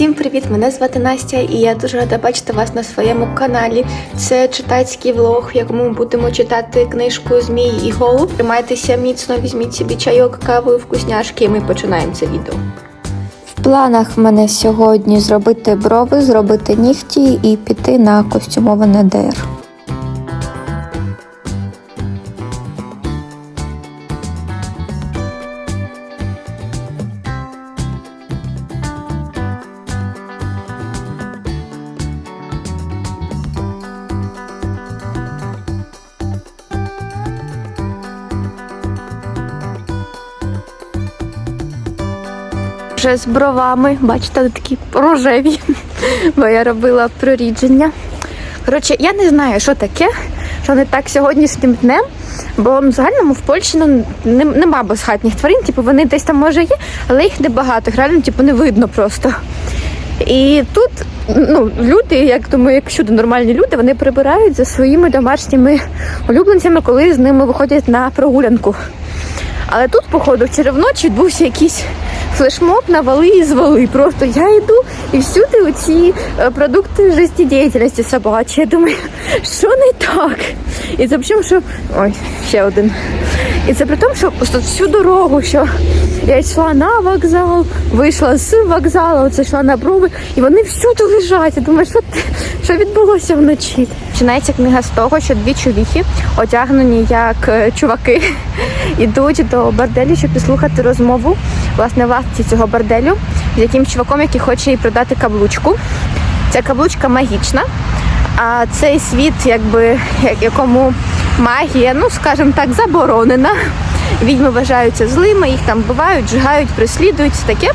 Всім привіт! Мене звати Настя, і я дуже рада бачити вас на своєму каналі. Це читацький влог, в якому ми будемо читати книжку Змій і голуб. Тримайтеся міцно, візьміть собі чайок, каву, вкусняшки, і ми починаємо це відео. В планах мене сьогодні зробити брови, зробити нігті і піти на костюмоване ДР. Вже з бровами, бачите, такі рожеві, бо я робила прорідження. Коротше, я не знаю, що таке, що не так сьогоднішнім днем, бо в загальному в Польщі ну, нем- нема безхатніх тварин, типу вони десь там може є, але їх небагато, реально типу, не видно просто. І тут ну, люди, як думаю, як всюди нормальні люди, вони прибирають за своїми домашніми улюбленцями, коли з ними виходять на прогулянку. Але тут, походу, вчора вночі відбувся якийсь флешмоб навали і звали. Просто я йду і всюди оці е, продукти життєдіяльності собачі. Я думаю, що не так? І це причому, що. Ой, ще один. І це при тому, що просто всю дорогу, що я йшла на вокзал, вийшла з вокзалу, оце йшла на брови, і вони всюди лежать. Я думаю, що, що відбулося вночі. Починається книга з того, що дві чувіхи, одягнені як е, чуваки, ідуть до борделю, щоб послухати розмову власне власниці цього борделю з яким чуваком, який хоче їй продати каблучку. Ця каблучка магічна. А цей світ, якби якому магія, ну скажімо так, заборонена. Відьми вважаються злими, їх там вбивають, жигають, переслідують, таке.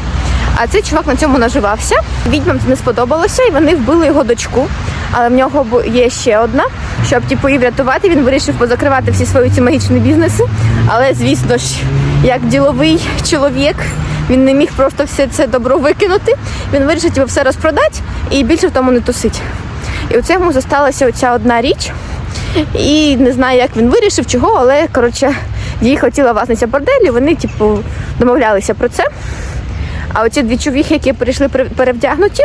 А цей чувак на цьому наживався. Відьмам це не сподобалося, і вони вбили його дочку. Але в нього є ще одна. Щоб типу, її врятувати, він вирішив позакривати всі свої ці магічні бізнеси. Але, звісно ж, як діловий чоловік, він не міг просто все це добро викинути. Він вирішив типу, все розпродати і більше в тому не тусить. І у цьому зосталася оця одна річ. І не знаю, як він вирішив, чого, але коротше, їй хотіла власниця борделю, вони, типу, домовлялися про це. А оці дві чувіхи, які прийшли пере- перевдягнуті,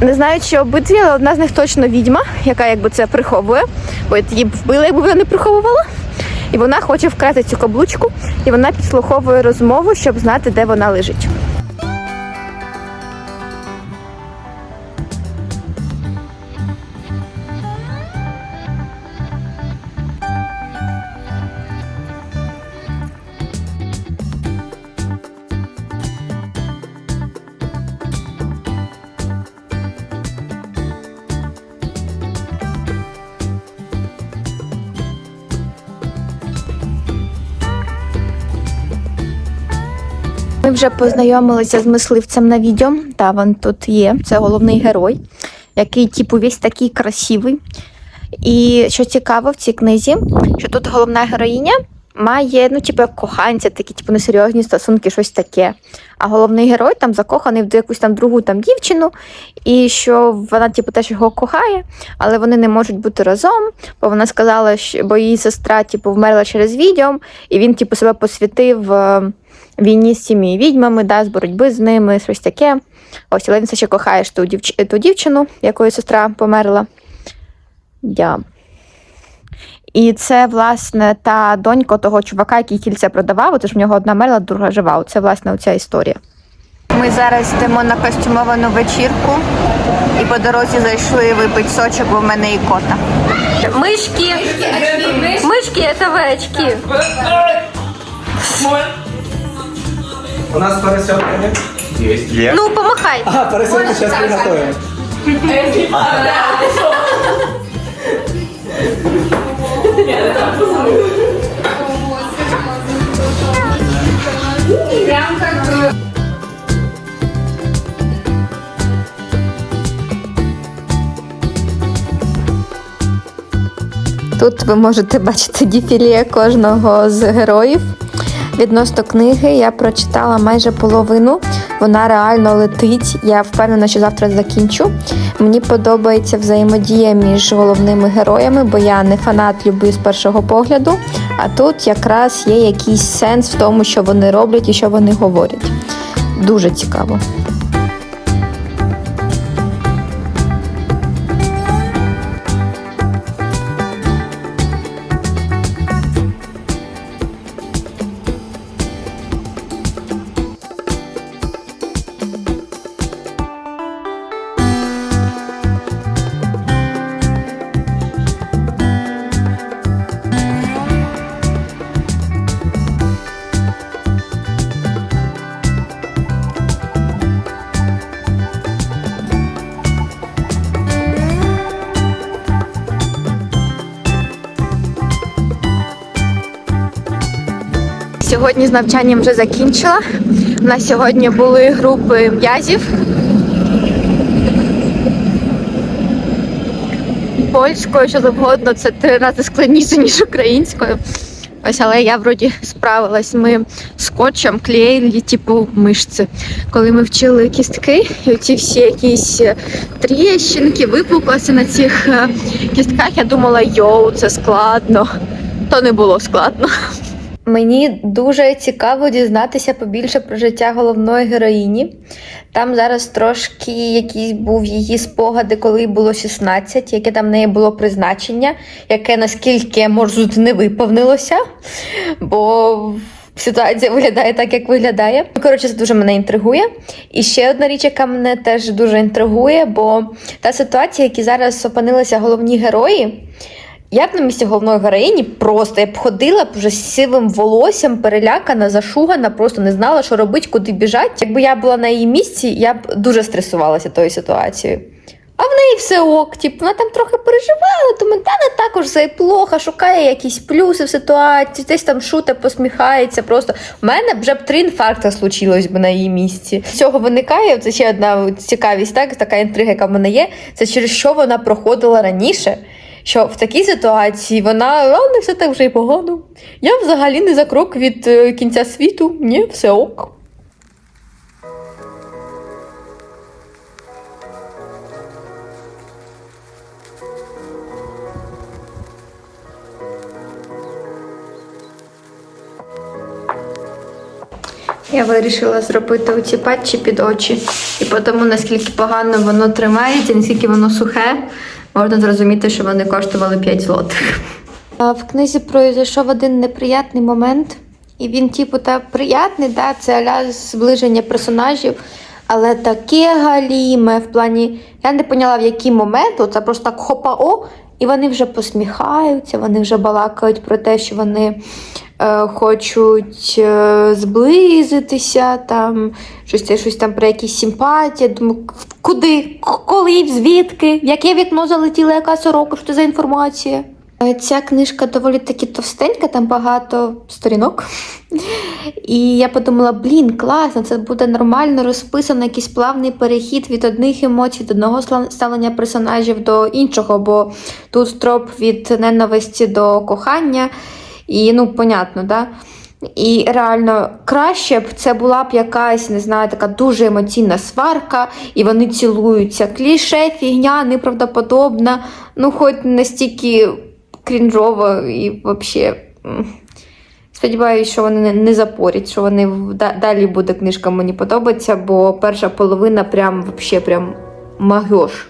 не знаю, чи обидві, але одна з них точно відьма, яка якби це приховує, бо її б вбили, якби вона не приховувала. І вона хоче вкрати цю каблучку, і вона підслуховує розмову, щоб знати, де вона лежить. Вже познайомилися з мисливцем на відео. Та він тут є. Це головний герой, який, типу, весь такий красивий. І що цікаво в цій книзі, що тут головна героїня має, ну, типу, як коханця, такі, типу, несерйозні стосунки, щось таке. А головний герой там закоханий в якусь там другу там дівчину, і що вона, типу, теж його кохає, але вони не можуть бути разом, бо вона сказала, що бо її сестра, типу, вмерла через відьом, і він, типу, себе посвятив. Війні з цими відьмами, да, з боротьби з ними, щось таке. Ось, але він все ще кохає ту, дівч... ту дівчину, якої сестра померла. Я. І це, власне, та донька того чувака, який кільце продавав, оце ж в нього одна мерла, друга жива. Це, власне, оця історія. Ми зараз йдемо на костюмовану вечірку і по дорозі зайшли випити сочок, бо в мене і кота. Мишки! Мишки, це очки. У нас поросенка нет? Есть. Есть. Ну, помахай. А, поросенка сейчас приготовим. Тут ви можете бачити дефіле кожного з героїв. Відносно книги я прочитала майже половину. Вона реально летить. Я впевнена, що завтра закінчу. Мені подобається взаємодія між головними героями, бо я не фанат люблю з першого погляду. А тут якраз є якийсь сенс в тому, що вони роблять і що вони говорять. Дуже цікаво. Сьогодні з навчанням вже закінчила. У нас сьогодні були групи м'язів. Польською, що завгодно, це три рази складніше, ніж українською. Ось, але я вроді справилась. Ми скотчем клеїли, типу, мишці. Коли ми вчили кістки, і оці всі якісь е, тріщинки, випуклості на цих е, кістках, я думала, йоу, це складно. То не було складно. Мені дуже цікаво дізнатися побільше про життя головної героїні. Там зараз трошки якісь був її спогади, коли було 16, яке там в неї було призначення, яке наскільки я можу не виповнилося, бо ситуація виглядає так, як виглядає. Ну, Коротше, це дуже мене інтригує. І ще одна річ, яка мене теж дуже інтригує, бо та ситуація, в якій зараз опинилися головні герої. Я б на місці головної героїні просто я б ходила б вже з сивим волоссям, перелякана, зашугана, просто не знала, що робити, куди біжати. Якби я була на її місці, я б дуже стресувалася тою ситуацією. А в неї все ок, типу, вона там трохи переживала, думаю, та не також все плохо, шукає якісь плюси в ситуації, десь там шуте, посміхається. Просто у мене вже б три інфаркта случилось би на її місці. З цього виникає це ще одна цікавість, так така інтрига, яка в мене є. Це через що вона проходила раніше. Що в такій ситуації вона а, не все так вже й погано. Я взагалі не за крок від е, кінця світу, ні, все ок. Я вирішила зробити оці патчі під очі. І по тому, наскільки погано воно тримається, наскільки воно сухе, можна зрозуміти, що вони коштували 5 злотих. В книзі пройшов один неприятний момент, і він, типу, та приятний, да, це аля зближення персонажів, але таке галіме в плані. Я не поняла, в який момент, це просто так хопа-о, і вони вже посміхаються, вони вже балакають про те, що вони е, хочуть е, зблизитися, там, щось, щось там про якісь симпатії. Думаю, куди? Коли? Звідки? В яке вікно залетіла яка сорока? Що це за інформація? Е, Ця книжка доволі таки товстенька, там багато сторінок. І я подумала, блін, класно, це буде нормально розписано, якийсь плавний перехід від одних емоцій, від одного ставлення персонажів до іншого, бо тут троп від ненависті до кохання. І ну, понятно, да? І реально краще б це була б якась, не знаю, така дуже емоційна сварка, і вони цілуються. Кліше, фігня, неправдоподобна, ну, хоч настільки крінжово і взагалі. Сподіваюся, що вони не- запорять, що вони далі буде книжка мені подобатися, бо перша половина прям вообще прям магіош.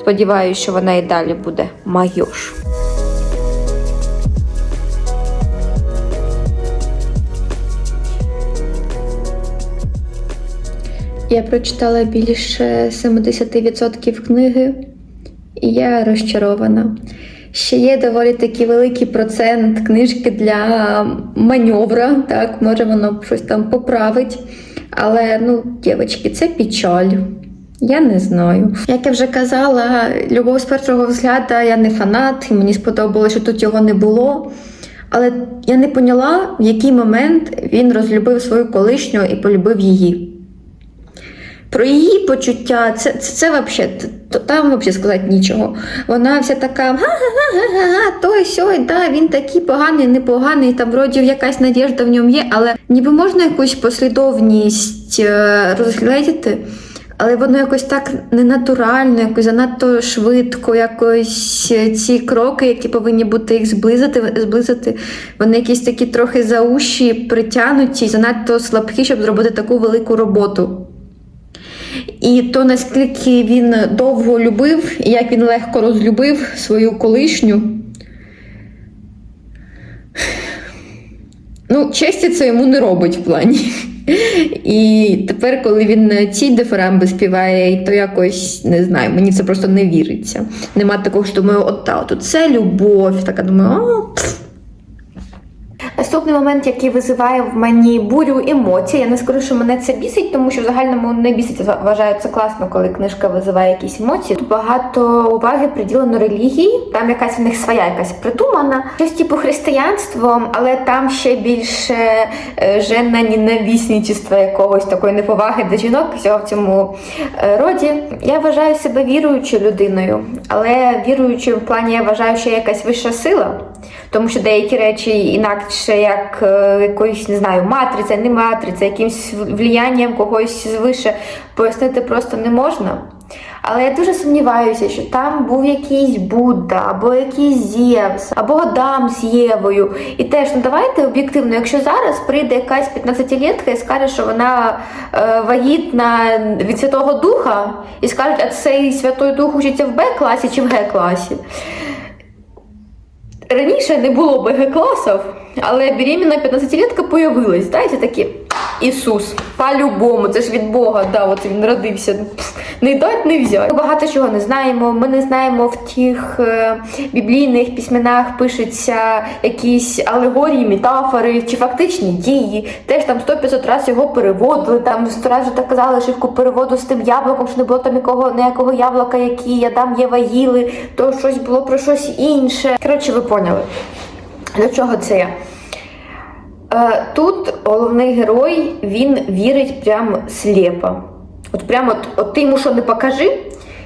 Сподіваюся, що вона і далі буде магіош. Я прочитала більше 70% книги, і я розчарована. Ще є доволі такий великий процент книжки для маневра, так, може воно щось там поправить. Але, ну, дівчатки, це печаль. Я не знаю. Як я вже казала, любов з першого взгляду я не фанат, і мені сподобалося, що тут його не було. Але я не поняла, в який момент він розлюбив свою колишню і полюбив її. Про її почуття, це, це, це вообще, там взагалі сказати нічого. Вона вся така той сьой, да, він такий поганий, непоганий, там вроді якась надіжда в ньому є, але ніби можна якусь послідовність е, розглядіти, але воно якось так ненатурально, якось занадто швидко, якось е, ці кроки, які повинні бути їх зблизити, зблизити, вони якісь такі трохи зауші, притягнуті, занадто слабкі, щоб зробити таку велику роботу. І то наскільки він довго любив, і як він легко розлюбив свою колишню. Ну, честі це йому не робить в плані. І тепер, коли він ці дифирамби співає, то якось не знаю, мені це просто не віриться. Нема такого, що думаю, от та, от це любов. Така думаю, пф. Наступний момент, який визиває в мені бурю емоцій. Я не скажу, що мене це бісить, тому що в загальному не бісить. Вважаю це класно, коли книжка визиває якісь емоції. Тут багато уваги приділено релігії. Там якась в них своя якась придумана. Щось типу християнство, але там ще більше е, женна ненавісничества якогось такої неповаги до жінок всього в цьому е, роді. Я вважаю себе віруючою людиною, але віруючою в плані я вважаю, що є якась вища сила. Тому що деякі речі інакше, як е, якоюсь, не знаю, матриця, не матриця, якимсь вліянням когось звише пояснити просто не можна. Але я дуже сумніваюся, що там був якийсь Будда, або якийсь Зевс, або Адам з Євою. І теж, ну давайте об'єктивно, якщо зараз прийде якась 15-літка і скаже, що вона е, вагітна від Святого Духа, і скажуть, а цей Святой Дух учиться в Б-класі чи в Г-класі. Раніше не було БГ класів, але беременна 15-літка появилась. Знаєте, такі Ісус, по-любому, це ж від Бога, да, от він родився. Пф, Не дать, не взять. Ми багато чого не знаємо. Ми не знаємо в тих е, біблійних письменах пишуться якісь алегорії, метафори чи фактичні дії. Теж там 100-500 разів його переводили. Там 100 разів так казали шивку переводу з тим яблуком, що не було там якого ніякого яблука, які Адам Єва їли, то щось було про щось інше. Коротше, ви поняли. До чого це я? Е, Тут головний герой він вірить прям сліпо. От прямо от, от ти йому що не покажи,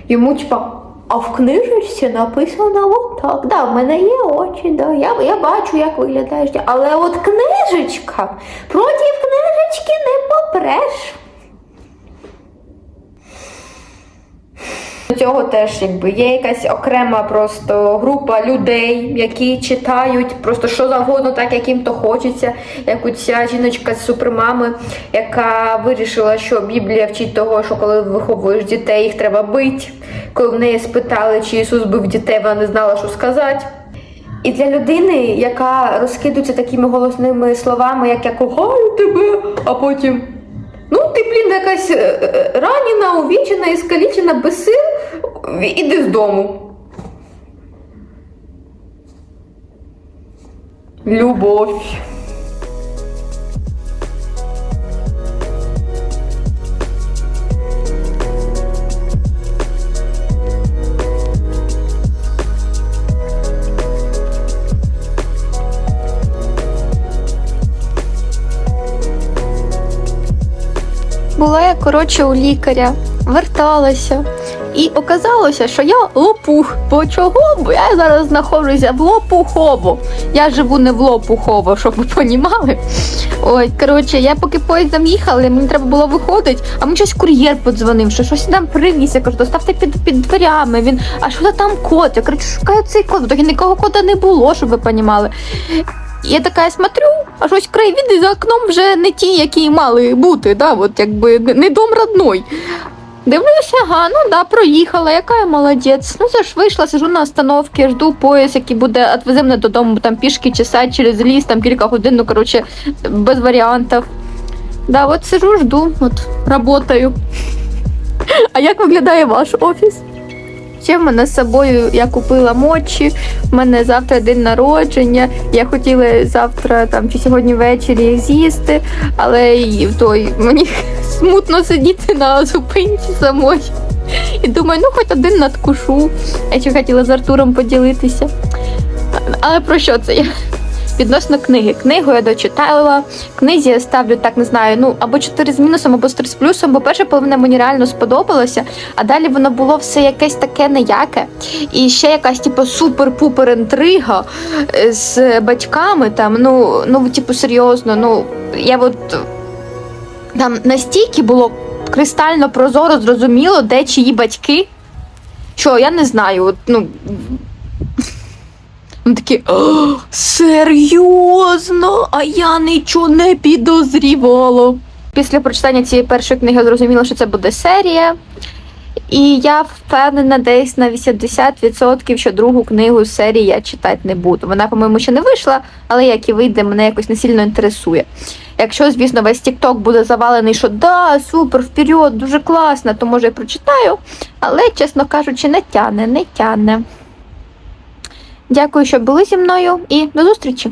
йому типа, а в книжечці написано отак. Да, в мене є очі, да, я, я бачу, як виглядаєш. Але от книжечка, проти книжечки не попреш. До цього теж якби є якась окрема просто група людей, які читають просто що завгодно, так як їм то хочеться. Як оця жіночка з супермами, яка вирішила, що Біблія вчить того, що коли виховуєш дітей, їх треба бити. Коли в неї спитали, чи Ісус бив дітей, вона не знала, що сказати. І для людини, яка розкидується такими голосними словами, як я кохаю тебе, а потім. Ну, ти, блін, якась е, е, ранена, увічена, іскалічена, без сил, іди з дому. Любов. Коротше, у лікаря, верталася. І оказалося, що я лопух. Бо чого? Бо я зараз знаходжуся в Лопухово. Я живу не в Лопухово, щоб ви понімали. Ой, коротше, я поки поїздом їхала, мені треба було виходити, а мені щось кур'єр подзвонив, що щось там привіз. Я кажу, доставте під, під дверями. Він, а що там код? Я кажу, шукаю цей код. Так ніякого кода не було, щоб ви понімали. Я така смотрю, а щось краєвіди за окном вже не ті, які мали бути, да, от якби не- дом родной. Дивлюся, ага, ну да, проїхала, яка я молодець. Ну це ж вийшла, сижу на остановці, жду поїзд, який буде відвезе мене додому, там пішки часа через ліс, там кілька годин, ну коротше, без варіантів. Да, от сижу, жду, от работаю. А як виглядає ваш офіс? Ще в мене з собою я купила мочі, в мене завтра день народження. Я хотіла завтра там чи сьогодні ввечері з'їсти, але і той мені смутно сидіти на зупинці самої. І думаю, ну хоч один надкушу. Я ще хотіла з Артуром поділитися. Але про що це я? Відносно книги. Книгу я дочитала. Книзі я ставлю так, не знаю, ну або 4 з мінусом, або 3 з плюсом, бо перша половина мені реально сподобалася, а далі воно було все якесь таке неяке. І ще якась, типу, супер-пупер інтрига е, з батьками. Там, ну, ну, типу, серйозно, ну, я от там настільки було кристально прозоро зрозуміло, де чиї батьки. Що, я не знаю, от, ну. Вони такі, «О, серйозно, а я нічого не підозрівала. Після прочитання цієї першої книги я зрозуміла, що це буде серія. І я впевнена десь на 80%, що другу книгу з серії я читати не буду. Вона, по-моєму, ще не вийшла, але як і вийде, мене якось не сильно інтересує. Якщо, звісно, весь TikTok буде завалений, що да, супер, вперед, дуже класно, то може я прочитаю. Але, чесно кажучи, не тяне, не тяне. Дякую, що були зі мною, і до зустрічі!